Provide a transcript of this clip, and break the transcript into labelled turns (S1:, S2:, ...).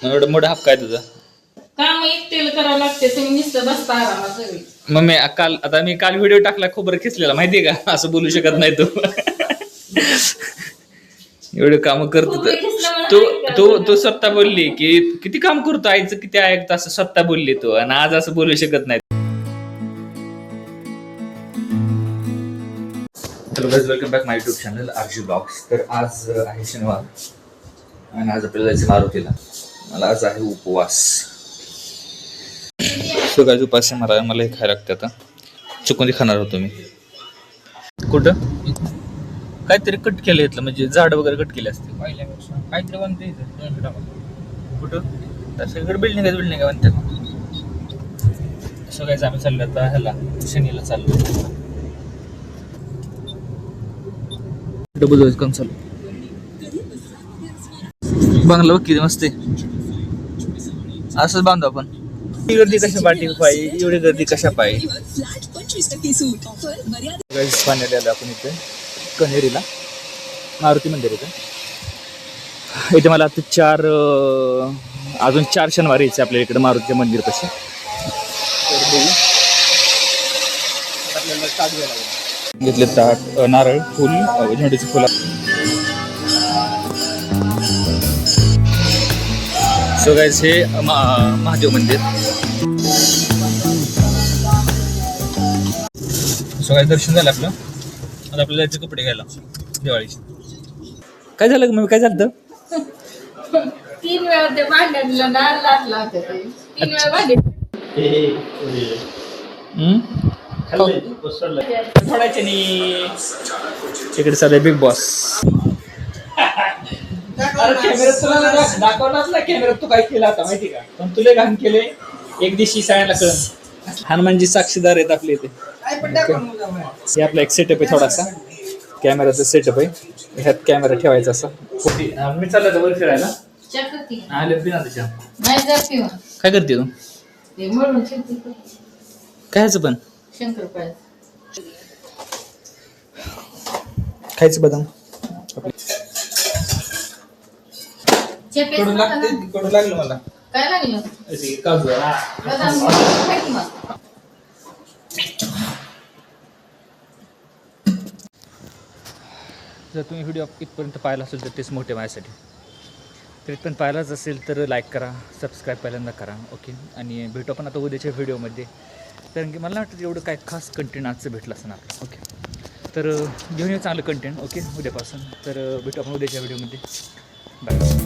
S1: एवढं मोठा हक्का आहे तुझा?
S2: काम एकटेल करावं लागते तुम्ही नुसतं बसता आरामात सगळी
S1: मग मी काल आता मी काल व्हिडिओ टाकला खोबरं खेचलेला माहितीये का? असं बोलू शकत नाही तू. एवढं काम करतो
S2: खोबरं
S1: तर तू तू. तू स्वतः बोलली की किती काम करतो आईचं? किती ऐकतो असं स्वतः बोलली तू. आणि आज असं बोलू शकत नाही. Hello guys welcome back my YouTube channel RG blogs तर आज अं, आहे शनिवार. आणि आज आपल्याला जायचं मारुतीला. मला आज आहे उपवास. सो काय उपास आहे मला मला हे खायला लागते आता. चुकून खाणार होतो मी. कुठं? काहीतरी कट केलं इथलं म्हणजे झाड वगैरे कट केले असते
S3: पहिल्यापेक्षा. काहीतरी बनते
S1: कुठं? तर सगळीकडे बिल्डिंग आहे बिल्डिंग आहे म्हणतात. सगळ्याच आम्ही चाललो आता ह्याला शनीला चाललो. डबल काम चालू बंगला किती मस्त आहे. असंच बांधू आपण. एवढी गर्दी कशा पाठी पाहिजे एवढी गर्दी कशा पाहिजे
S4: फ्लॅट
S1: आलो आपण इथे. कन्हेरीला. मारुती मंदिर इथे. इथे मला आता चार अजून चार शनिवार यायचे आपल्या इकडे मारुतीच्या मंदिर कसे घेतले ताट नारळ फुल अं, झेंडूची फुलं. सो गाईस हे महादेव मंदिर. सो गाईस दर्शन झालं आपलं. आता आपल्याला जायचे कपडे घ्यायला दिवाळीचे. काय झालं मग काय झालं
S2: तीन वेळा ते भांड्याला डाळ लागला होता ते. तीन वेळा भांडे
S1: सोडायचे नाही इकडे चालू बिग बॉस कॅमेऱ्यात तुला दाखवलाच ना कॅमेऱ्यात तू काय केलं आता माहिती का? पण तुला घाण केले. एक दिवशी सगळ्यांना कळण. हनुमानजी साक्षीदार आहेत आपले इथे. हे आपला एक सेटअप आहे थोडासा. कॅमेराचा सेटअप आहे. ह्यात कॅमेरा ठेवायचा असा. मी चाललो वर फिरायला. आले त्याच्या काय करते तू? कायचं पण? खायचं बदाम?
S3: कडू लागते? कडू लागलं मला.
S2: काय लागलं
S1: काजू
S2: बदाम खाय की मग.
S1: जर तुम्ही व्हिडिओ इथपर्यंत पाहिला असेल तर तेच मोठे माझ्यासाठी. तर इथपर्यंत पाहिलाच असेल तर लाईक करा सबस्क्राईब पहिल्यांदा करा ओके आणि भेटू आपण आता उद्याच्या व्हिडिओमध्ये. कारण की मला वाटतं एवढं काय खास कंटेंट आजचं भेटलं असणार ओके तर अं, घेऊन येऊ चांगलं कंटेंट ओके उद्यापासून. तर अं, भेटू आपण उद्याच्या व्हिडिओमध्ये. बाय